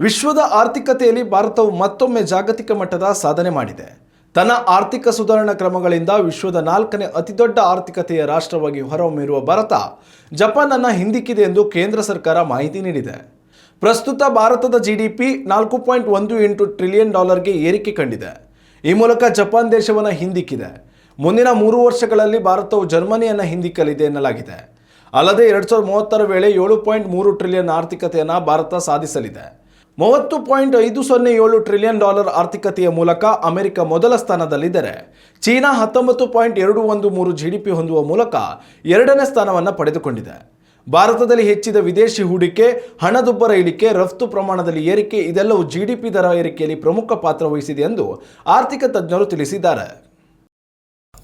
ವಿಶ್ವದ ಆರ್ಥಿಕತೆಯಲ್ಲಿ ಭಾರತವು ಮತ್ತೊಮ್ಮೆ ಜಾಗತಿಕ ಮಟ್ಟದ ಸಾಧನೆ ಮಾಡಿದೆ. ತನ್ನ ಆರ್ಥಿಕ ಸುಧಾರಣಾ ಕ್ರಮಗಳಿಂದ ವಿಶ್ವದ ನಾಲ್ಕನೇ ಅತಿದೊಡ್ಡ ಆರ್ಥಿಕತೆಯ ರಾಷ್ಟ್ರವಾಗಿ ಹೊರಹೊಮ್ಮಿರುವ ಭಾರತ ಜಪಾನ್ ಅನ್ನ ಹಿಂದಿಕ್ಕಿದೆ ಎಂದು ಕೇಂದ್ರ ಸರ್ಕಾರ ಮಾಹಿತಿ ನೀಡಿದೆ. ಪ್ರಸ್ತುತ ಭಾರತದ ಜಿಡಿಪಿ ನಾಲ್ಕು ಪಾಯಿಂಟ್ ಒಂದು ಎಂಟು ಟ್ರಿಲಿಯನ್ ಡಾಲರ್ಗೆ ಏರಿಕೆ ಕಂಡಿದೆ. ಈ ಮೂಲಕ ಜಪಾನ್ ದೇಶವನ್ನು ಹಿಂದಿಕ್ಕಿದೆ. ಮುಂದಿನ ಮೂರು ವರ್ಷಗಳಲ್ಲಿ ಭಾರತವು ಜರ್ಮನಿಯನ್ನು ಹಿಂದಿಕ್ಕಲಿದೆ ಎನ್ನಲಾಗಿದೆ. ಅಲ್ಲದೆ ಎರಡು ಸಾವಿರದ ಮೂವತ್ತರ ವೇಳೆ ಏಳು ಪಾಯಿಂಟ್ ಮೂರು ಟ್ರಿಲಿಯನ್ ಆರ್ಥಿಕತೆಯನ್ನು ಭಾರತ ಸಾಧಿಸಲಿದೆ. ಮೂವತ್ತು ಪಾಯಿಂಟ್ ಐದು ಸೊನ್ನೆ ಏಳು ಟ್ರಿಲಿಯನ್ ಡಾಲರ್ ಆರ್ಥಿಕತೆಯ ಮೂಲಕ ಅಮೆರಿಕ ಮೊದಲ ಸ್ಥಾನದಲ್ಲಿದ್ದರೆ, ಚೀನಾ ಹತ್ತೊಂಬತ್ತು ಪಾಯಿಂಟ್ ಎರಡು ಒಂದು ಮೂರು ಜಿಡಿಪಿ ಹೊಂದುವ ಮೂಲಕ ಎರಡನೇ ಸ್ಥಾನವನ್ನು ಪಡೆದುಕೊಂಡಿದೆ. ಭಾರತದಲ್ಲಿ ಹೆಚ್ಚಿದ ವಿದೇಶಿ ಹೂಡಿಕೆ, ಹಣದುಬ್ಬರ ಇಳಿಕೆ, ರಫ್ತು ಪ್ರಮಾಣದಲ್ಲಿ ಏರಿಕೆ, ಇದೆಲ್ಲವೂ ಜಿಡಿಪಿ ದರ ಏರಿಕೆಯಲ್ಲಿ ಪ್ರಮುಖ ಪಾತ್ರ ವಹಿಸಿದೆ ಎಂದು ಆರ್ಥಿಕ ತಜ್ಞರು ತಿಳಿಸಿದ್ದಾರೆ.